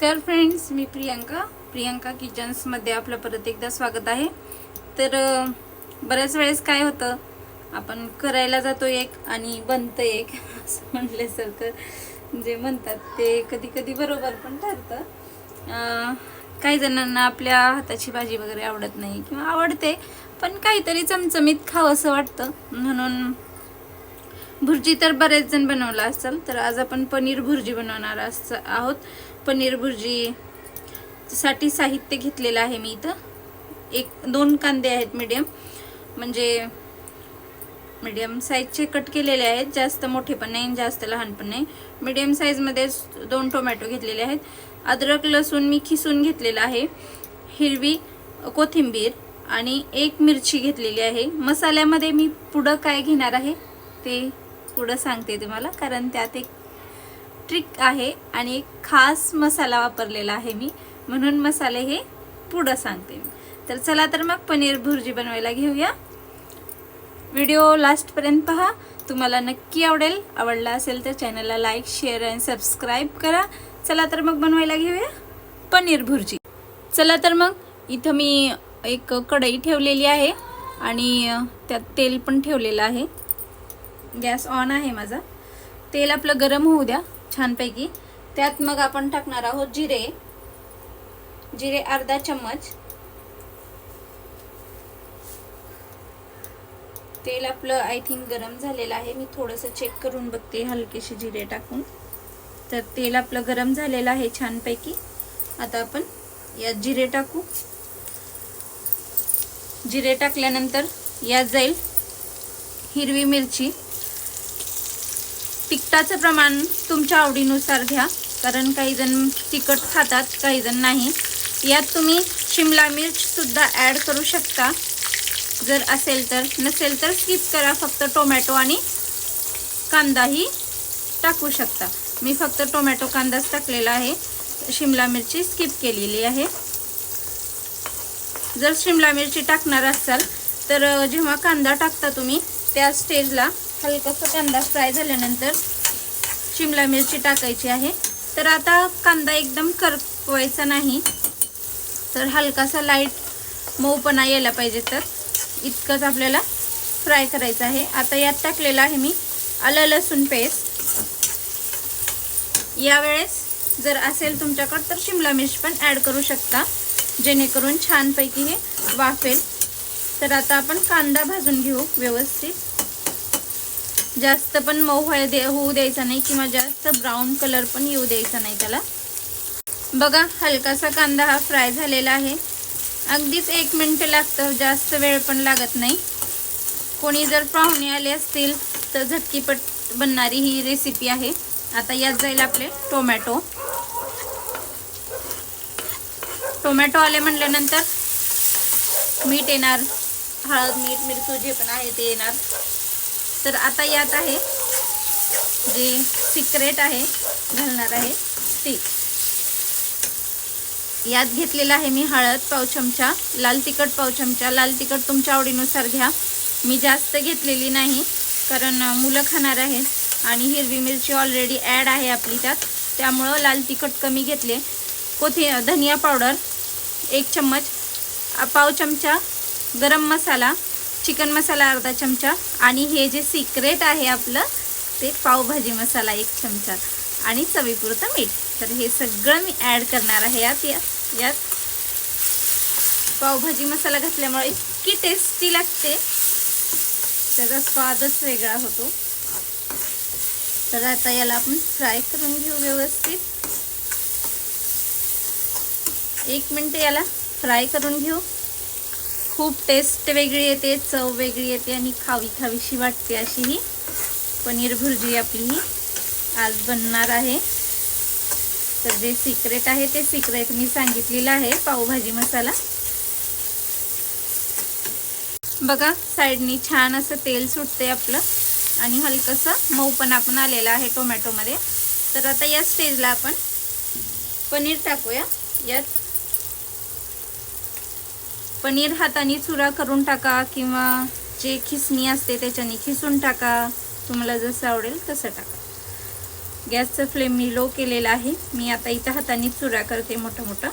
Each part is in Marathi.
नमस्कार फ्रेंड्स मी प्रियांका. प्रियांका किचन्समध्ये आपलं परत एकदा स्वागत आहे. तर बऱ्याच वेळेस काय होतं आपण करायला जातो एक आणि बनतं एक असं म्हटल्यासारखं जे म्हणतात ते कधी कधी बरोबर पण ठरतं. काही जणांना आपल्या हाताची भाजी वगैरे आवडत नाही किंवा आवडते पण काहीतरी चमचमीत खावं असं वाटतं. म्हणून भुर्जी तर बरेच जण बनवला असाल तर आज आपण पनीर भुर्जी बनवणार अस- आहोत. पनीर भुर्जी. साठी साहित्य घेतलेलं आहे मी इथं. एक दोन कांदे आहेत मीडियम म्हणजे मीडियम साईजचे कट केलेले आहेत. जास्त मोठे पण नाही जास्त लहान पण नाही. मीडियम साईजमध्ये दोन टोमॅटो घेतलेले आहेत. अद्रक लसूण मी खिसून घेतलेलं आहे. हिरवी कोथिंबीर आणि एक मिरची घेतलेली आहे. मसाल्यामध्ये मी पुढं काय घेणार आहे ते पुढं सांगते तुम्हाला कारण त्यात एक ट्रिक आहे आणि एक खास मसाला वापरलेला आहे मी. म्हणून मसाले हे पुढं सांगते मी. तर चला तर मग पनीर भुर्जी बनवायला घेऊया. व्हिडिओ लास्टपर्यंत पहा. तुम्हाला नक्की आवडेल आवडला असेल तर चॅनलला लाईक शेअर आणि सबस्क्राईब करा. चला तर मग बनवायला घेऊया पनीर भुर्जी. चला तर मग इथं मी एक कढई ठेवलेली आहे आणि त्यात तेल पण ठेवलेलं आहे. गॅस ऑन आहे माझा. तेल आपलं गरम होऊ द्या. छानपैकी. त्यात मग आपण टाकणार आहोत जिरे. जिरे अर्धा चम्मच. तेल आपलं आय थिंक गरम झालेलं आहे. मी थोडंसं चेक करून बघते हलकेसे जिरे टाकून. तर तेल आपलं गरम झालेलं आहे छानपैकी. आता आपण यात जिरे टाकू. जिरे टाकल्यानंतर यात जाईल हिरवी मिरची. तिखटाचं प्रमाण तुमच्या आवडीनुसार घ्या कारण काही जण तिखट खातात काही जण नाही. यात तुम्ही शिमला मिर्चसुद्धा ॲड करू शकता. जर असेल तर नसेल तर स्किप करा फक्त टोमॅटो आणि कांदाही टाकू शकता. मी फक्त टोमॅटो कांदाच टाकलेला आहे. शिमला मिरची स्किप केलेली आहे. जर शिमला मिरची टाकणार असाल तर जेव्हा कांदा टाकता तुम्ही त्या स्टेजला हलकासा कांदा फ्राय झाल्यानंतर शिमला मिरची टाकायची आहे. तर आता कांदा एकदम करपवायचा नाही. तर हलकासा लाइट मऊपणा यायला पाहिजे तर. इतकंच आपल्याला फ्राय करायचं आहे. आता यात टाकलेलं आहे मी आलं लसूण पेस्ट यावेळेस जर असेल तुमच्याकडं तर शिमला मिर्च पण ॲड करू शकता. जेणेकरून छानपैकी हे वाफेल. तर आता आपण कांदा भाजून घेऊ व्यवस्थित. जास्त पण मऊ व्हाय दे होऊ द्यायचा नाही किंवा जास्त ब्राऊन कलर पण येऊ द्यायचा नाही त्याला. बघा हलकासा कांदा हा फ्राय झालेला आहे. अगदीच एक मिनटं लागतं जास्त वेळ पण लागत नाही. कोणी जर पाहुणे आले असतील तर झटकीपट बनणारी ही रेसिपी आहे. आता यात जाईल आपले टोमॅटो टोमॅटो आले म्हटल्यानंतर मीठ येणार हळद मीठ मिरचू जे पण आहे ते येणार. तर आता यात आहे जे सिक्रेट आहे घालणार आहे ते. यात घेतलेला आहे मी हळद पाव चमचा लाल तिखट पाव चमचा. लाल तिखट तुमच्या आवडीनुसार घ्या. मी जास्त घेतलेली नाही कारण मुलं खाणार आहेत आणि हिरवी मिरची ऑलरेडी ॲड आहे आपली त्यात. त्यामुळं लाल तिखट कमी घेतले. कोथि धनिया पावडर एक चम्मच पाव चमचा गरम मसाला चिकन मसाला अर्धा चमचा आणि हे जे सिक्रेट आहे आपलं ते पावभाजी मसाला एक चमचा आणि चवीपुरतं मीठ. तर हे सगळं मी ॲड करणार आहे यात या- यात. पावभाजी मसाला घातल्यामुळे इतकी टेस्टी लागते. त्याचा स्वादच वेगळा होतो. तर आता याला आपण फ्राय करून घेऊ व्यवस्थित. एक मिनटं याला फ्राय करून घेऊ. खूप टेस्ट वेगळी येते चव वेगळी येते आणि खावी खावीशी वाटते अशी ही पनीर भुर्जी आपली ही आज बनणार आहे. तर जे सिक्रेट आहे ते सिक्रेट मी सांगितलेलं आहे पावभाजी मसाला. बघा साईडनी छान असं तेल सुटते आपलं आणि हलकंसं मऊ पण आपण आलेला आहे टोमॅटोमध्ये तर आता या स्टेजला आपण पनीर टाकूया. यात पनीर हाताने चुरा करून टाका किंवा जे खिसणी असते त्याच्याने खिसून टाका. तुम्हाला जसं आवडेल तसं टाका. गॅसचं फ्लेम मी लो केलेला आहे. मी आता इथं हाताने चुरा करते मोठा मोठा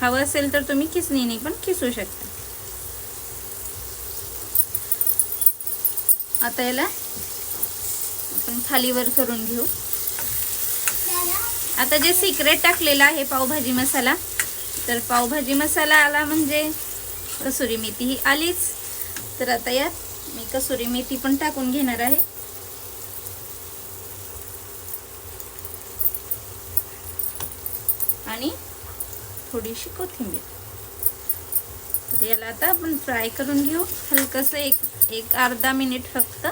हवं असेल तर तुम्ही खिसणीने पण खिसू शकता. आता याला आपण थालीवर करून घेऊ. आता जे सिक्रेट टाकलेलं आहे पावभाजी मसाला तर पावभाजी मसाला आला म्हणजे कसुरी मेथी ही आलीच. तर आता यात मी कसुरी मेथी पण टाकून घेणार आहे. आणि थोडीशी कोथिंबीर. तर याला आता आपण फ्राय करून घेऊ. हलकंसं एक एक अर्धा मिनिट फक्त.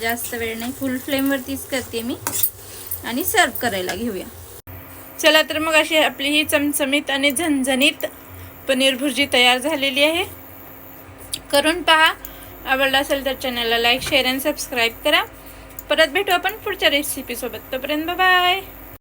जास्त वेळ नाही. फुल फ्लेमवरतीच करते मी. आणि सर्व करायला घेऊया. चला तर मग अशी आपली ही चमचमीत आणि झणझणीत पनीर भुर्जी तयार झालेली आहे. करून पहा. आवडला असेल तर चॅनलला लाईक शेअर आणि सबस्क्राईब करा. परत भेटू आपण पुढच्या रेसिपीसोबत तोपर्यंत बाय